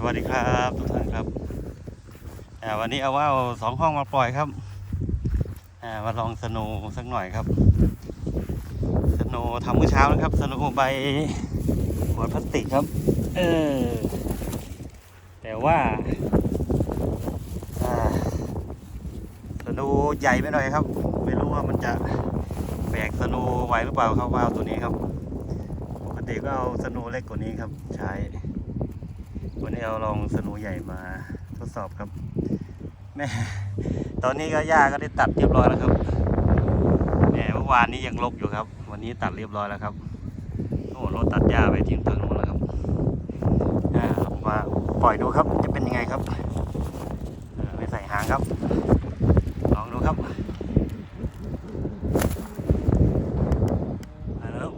สวัสดีครับทุกท่านครับวันนี้เอาว่าวสองห้องมาปล่อยครับมาลองสนูสักหน่อยครับ สนูทำเมื่อเช้านะครับ สนูใบหัวพลาสติกครับ เออ แต่ว่าอ่าสนูใหญ่ไปหน่อยครับ ไม่รู้ว่ามันจะแบกสนูไหวหรือเปล่าครับว่าวตัวนี้ครับ ปกติก็เอาสนูเล็กกว่านี้ครับ ใช้ วันนี้เอาลองสนูใหญ่มาทดสอบครับแม่ตอนนี้ก็หญ้าก็ได้ตัดเรียบร้อยแล้วครับแหม่เมื่อวานนี้ยังรกอยู่ครับ วันนี้ตัดเรียบร้อยแล้วครับโอ้รถตัดหญ้าไปทิ้งทางโน้นแล้วครับอ่าลองมาปล่อยดูครับจะเป็นยังไงครับเออไม่ใส่หางครับ ลองดูครับมาแล้ว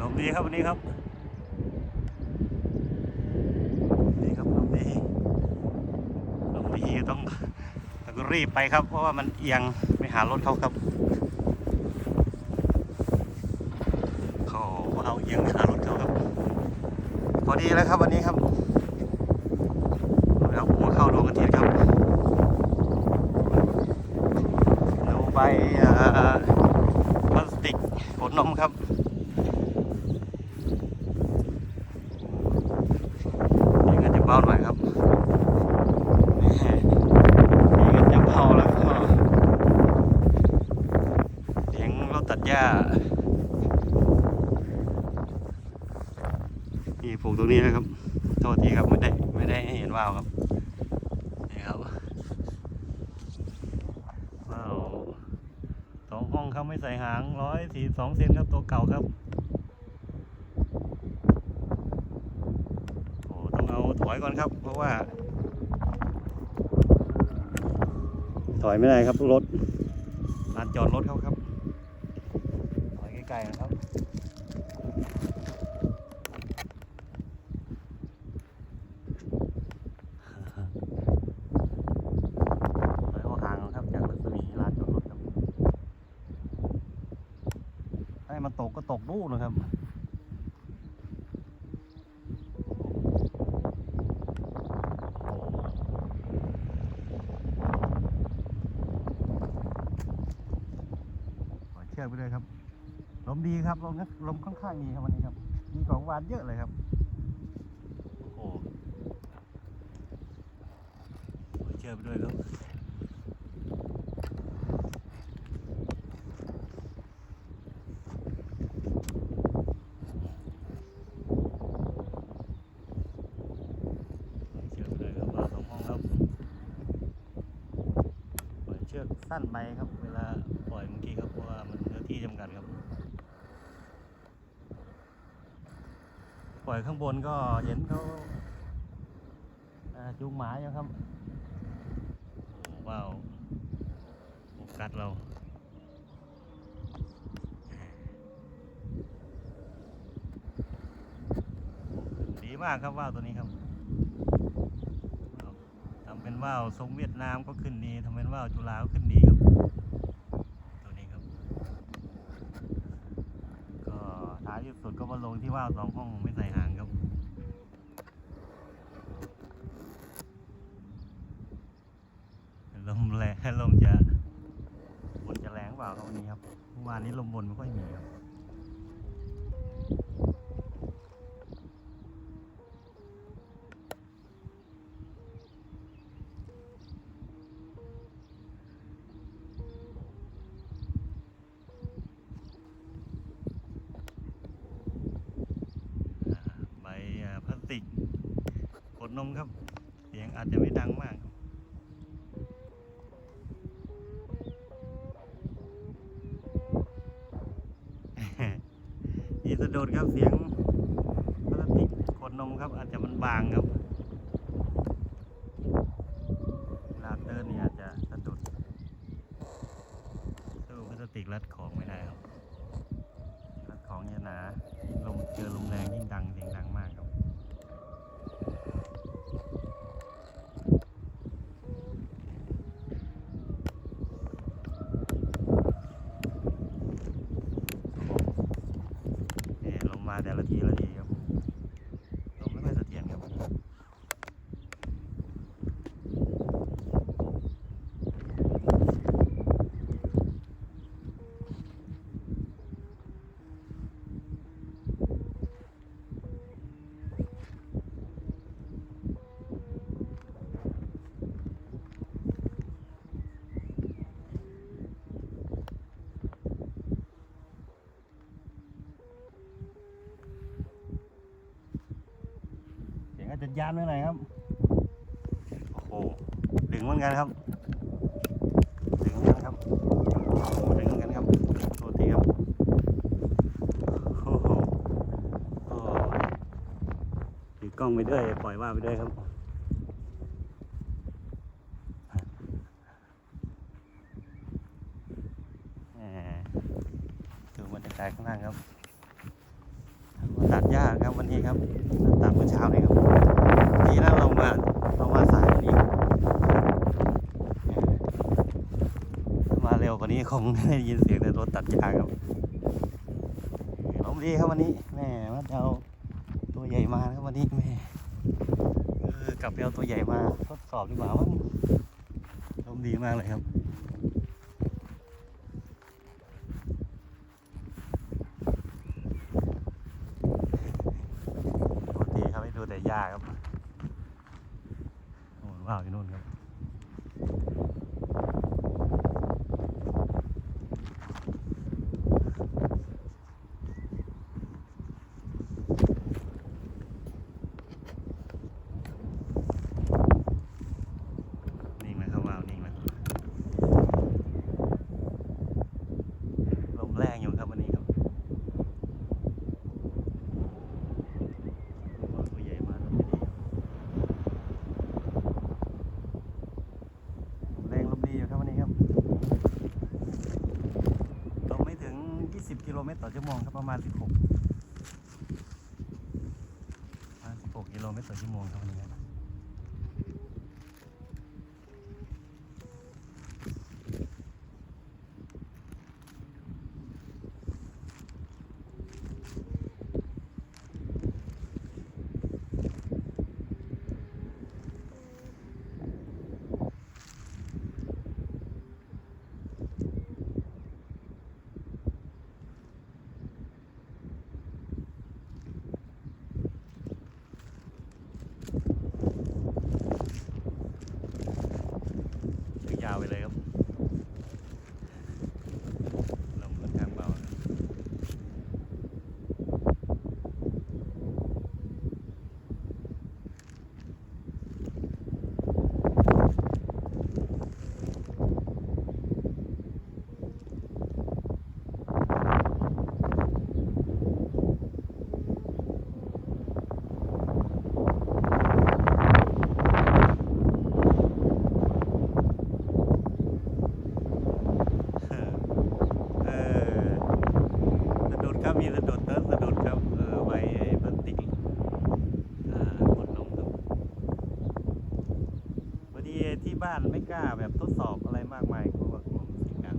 ลมดี ครับวันนี้ครับดีครับลมดีลมดีต้องต้องรีบไปครับ เพราะว่ามันเอียงไปหารถเขาครับเขาเอาเอียงไปหารถเขาครับ พอดีแล้วครับวันนี้ครับแล้วหัวเข้าดวงอาทิตย์ครับดูใบพลาสติกขนนมครับ นี่ก็จะ เบาหน่อยครับนี่ก็จะเบาแล้วก็เสียงรถตัดหญ้านี่ปลูกตรงนี้นะครับ โทษทีครับไม่ได้ไม่ได้ให้เห็นว่าวครับนี่ครับว้าวสองห้องครับไม่ใส่หางร้อยสี่สองเซนครับตัวเก่าครับ โอ้ต้องเอาถอยก่อนครับ เพราะว่า ถอยไม่ได้ครับรถลานจอดรถเขาครับ ถอยใกลๆนะครับ ถอยเอาห่างครับจากรัศมีลานจอดรถครับ ให้มันตกก็ตกนู่นนะครับ ปล่อยเชือกไปเลยครับ ลมดีครับ ลมนะลมค่อนข้างดีครับวันนี้ครับ มีกว่าเมื่อวานเยอะเลยครับโอ้โหเชือกไปด้วยครับปล่อยเชือกไปเลยครับเราสองห้องครับ ปล่อย เชือกสั้นไปครับ เวลาปล่อยเมื่อกี้ครับเพราะว่ามันเนื้อที่จำกัดครับ ปล่อยข้างบนก็เห็นเขาอ่าจูงหมาอยู่ครับว้าวโฟกัสเราดีมากครับว่าวตัวนี้ครับ ทำเป็น ว่าวทรงเวียดนามก็ขึ้นดีทำเป็นว่าวจุฬาก็ขึ้นดีครับ ตัวนี้ครับ ก็ท้ายที่สุดก็มาลงที่ว่าวสองห้องไม่ใส่หางครับ ลมแรงลมจะบนจะแรงเปล่าครับวันนี้ครับเมื่อวานนี้ลมบนไม่ค่อยมีครับ อ่าใบอ่าพลาสติกขว ดนมครับ เสียงอาจจะไม่ดังมากอีสะดุดครับเสียงพลาสติกขวดนมครับ อาจจะมันบางครับเวลาเดินนี่อาจจะสะดุดสู้พลาสติกรัดของไม่ได้ครับ รัดของเนี่ยหนา ลมเจอลมแรงยิ่งดังเสียงดังมากครับ โแต่ละทีละทีครับลมไม่ค่อยเสถียรครับวันนี้ ดยานไปหน่อยครับ โอ้โห ดึงเหมือนกันครับ ดึงเหมือนกันครับดึงเหมือนกันครับโทษทีครับโอ้โหโอ้ถือกล้องไปด้วย ปล่อยว่าไปด้วยครับ แหมดูบรรยากาศข้างล่างครับมาตัดหญ้าครับวันนี้ครับตัดเมื่อเช้านี้ครับดีนะเรามาเรามาสายวันนี้ถ้ามาเร็วกว่านี้ คงได้ยินเสียงแต่รถตัดหญ้าครับลมดีครับวันนี้แม่ว่าเอาตัวใหญ่มาครับวันนี้แม่กลับไปเอาตัวใหญ่มาทดสอบดีกว่าว่าลมดีมากเลยครับ ปกติครับให้ดูแต่หญ้าครับโอ้ว้าวอยู่นู่นครับนิ่งนะครับว้าวนิ่งนะลมแรงอยู่ครับวันนี้ครับ ตัวใหญ่มากครับแรงลมดีอยู่ครับวันนี้ครับลมไม่ถึง จะมองครับประมาณ 16ประมาณ16 กิโลเมตรต่อชั่วโมงครับวันนี้ครับยาวๆไปเลยครับลมค่อนข้างเบาครับเออสะดุดครับมีสะดุดเติร์สะดุดครับเออไว้ไอ้พลาสติกอ่ากดลงครับพอดีที่บ้านไม่กล้าแบบทดสอบอะไรมากมายเพราะว่ากลัวมันเสียงดัง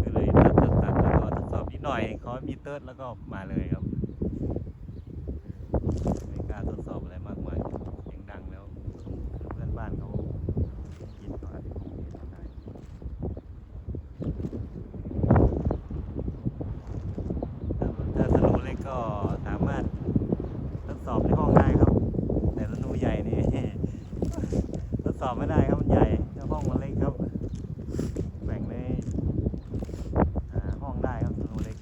คือเลยตัดตัดตัดแล้วก็ทดสอบนิดหน่อยเขามีเติร์ดแล้วก็มาเลยครับไม่กล้าทดสอบอะไรมากมายเสียงดังแล้วเพื่อนบ้านเขากินเขาอาจจะคงไม่ได้ถ้าสนุเล็กก็สามารถทดสอบในห้องได้ครับ แต่สนุใหญ่นี่ ทดสอบไม่ได้ครับมันใหญ่แล้วห้องมันเล็กครับ แบ่งในอ่าห้องได้ครับสนุเล็ก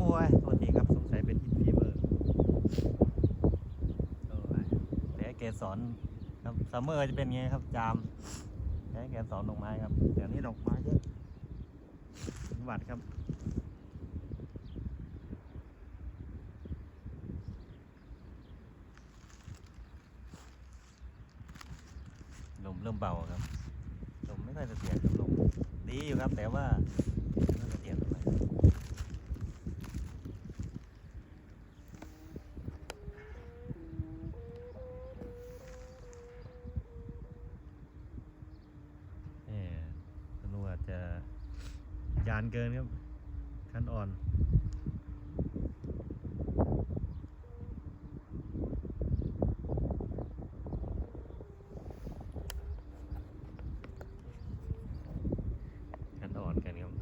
โอ้ยตัวทีครับสงสัยเป็นอินฟีเวอร์โอ้ยแผล เกสรครับซัมเมอร์จะเป็นไงครับ จามแผลเกสรดอกไม้ครับเดี๋ยวนี้ดอกไม้เยอะหวัดครับลมเริ่มเบาครับลมไม่ค่อยเสถียรครับลมดีอยู่ครับ แต่ว่าไม่เสถียรเท่าไหร่านเกินครับ คันอ่อน คันอ่อนกันครับ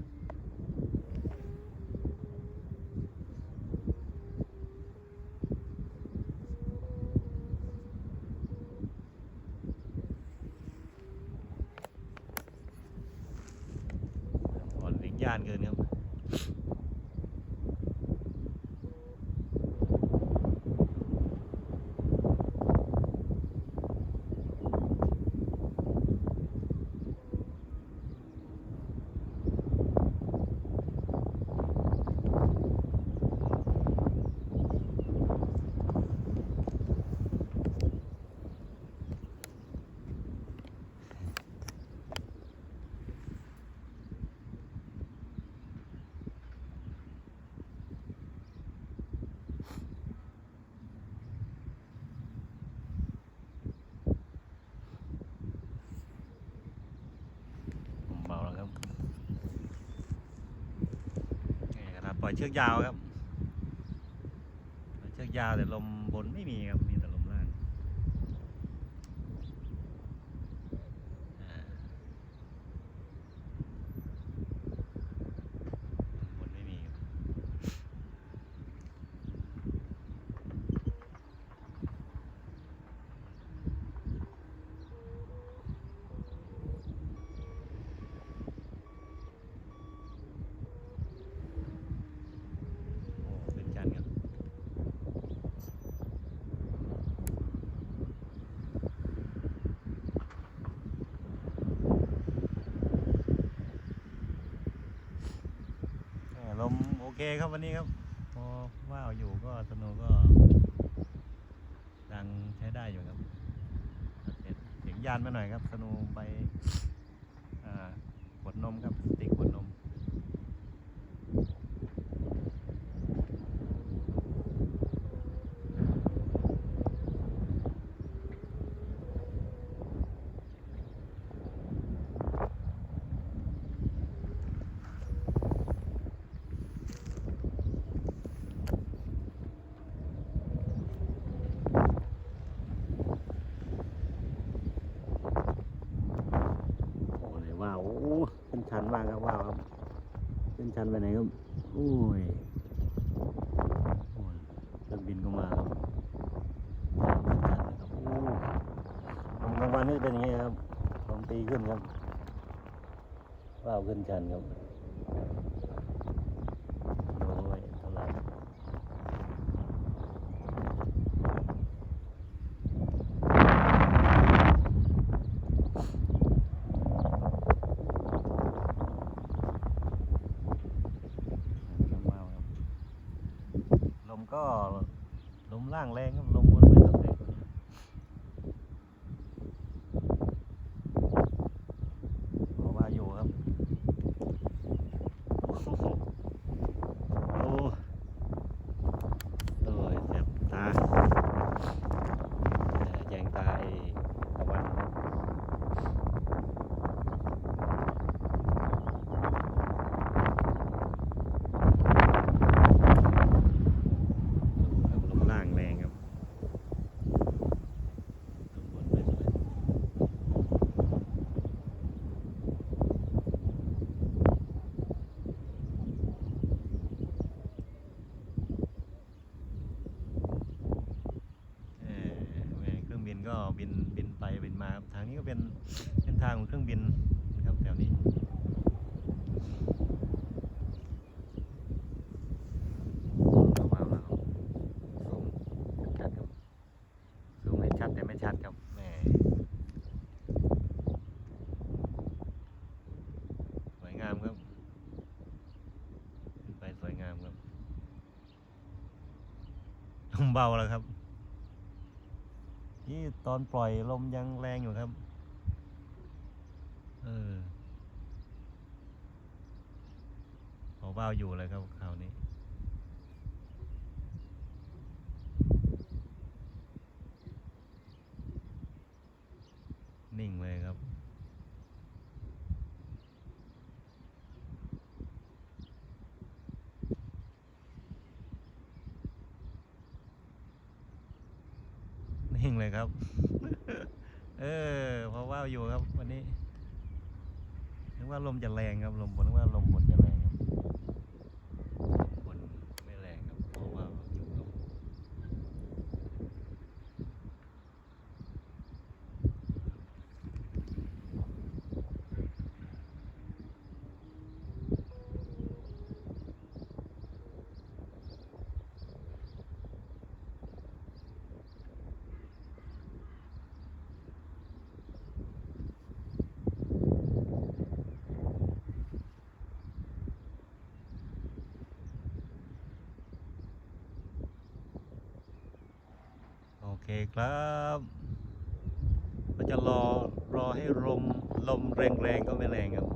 อ่อนลิ้นย่านเกินครับ ผมเบาแล้วครับนี่ขนาด ปล่อยเชือกยาวครับปล่อยเชือกยาวแต่ลมบนไม่มีครับมีแต่ลมล่างอ่าลมบนไม่มีครับ โอ้เป็นกันครับแหม่ ลมโอเคครับวันนี้ครับ พอว่าวอยู่ก็สนุก็ดังใช้ได้อยู่ครับเสียงยานมาหน่อยครับ สนุไปอ่าขวดนมครับสติกขวดนม โอ้ไหนว้าวโอ้ขึ้น ชันมากครับว้าวครับขึ้นชันไปไหนครับโอ้ยโอ้ยเครื่องบินก็มาครับลมกลางวันนี่เป็นอย่างนี้ครับลมตีขึ้นครับว้าวขึ้นชันครับโอ้ยเท่าไหร่ว้าวครับลมก็ ล่างแรงครับลมบนไม่ต้องแรงเพราะว่าอยู่ครับโอ้โหโอ้โอ้ยเจ็บตาเอ่อแยงตาไอ้ตะวันครับดูครับลมล่างแรงครับลมบนไม่สวยเอ่อแหม่เครื่องบิน ก็บินบินไปบินมาครับทางนี้ก็เป็นเส้นทางของเครื่องบินนะครับแถวนี้ ว้าวแล้วครับซูมชัดครับซูมให้ชัดแต่ไม่ชัดครับแหมสวยงามครับขึ้นไปสวยงามครับลมเบาแล้วครับ นี่ ตอนปล่อยลมยังแรงอยู่ครับ เออเบาอยู่เลยครับคราวนี้นิ่งเลยครับ เลยครับ เออเพราะว่าอยู่ครับ วันนี้นึกว่าลมจะแรงครับลมบนนึกว่าลมบนจะแรงครับบนไม่แรงครับเพราะว่าอยู่ครับ ครับก็จะรอรอให้ลมลมแรงๆก็ไม่แรงครับ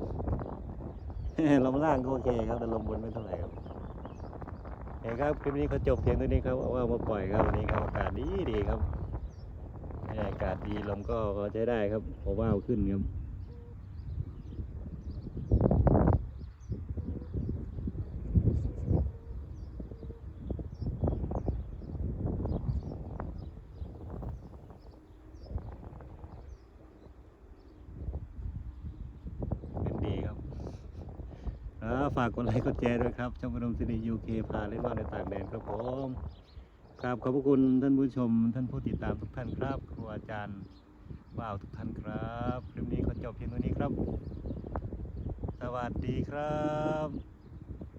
ลมล่างก็โอเคครับแต่ลมบนไม่เท่าไหร่ครับเอเคครับคลิปนี้เขาจบเพียงเท่านี้ครับเอาว่ามาปล่อยครับวันนี้ครับอากาศดีดีครับอากาศดีลมก็ใช้ได้ครับเพราะว่าเอาขึ้นครับ เป็นดีครับอ่าฝากกดไลค์กดแชร์ด้วยครับช่องกระดมสิริยูเคพาเล่นว่านในต่างแดนครับผมครับขอบพระคุณท่านผู้ชม ท่านผู้ติดตามทุกท่านครับ ครูอาจารย์ว้าวทุกท่านครับคลิปนี้ขอจบเพียงเท่านี้ครับ สวัสดีครับ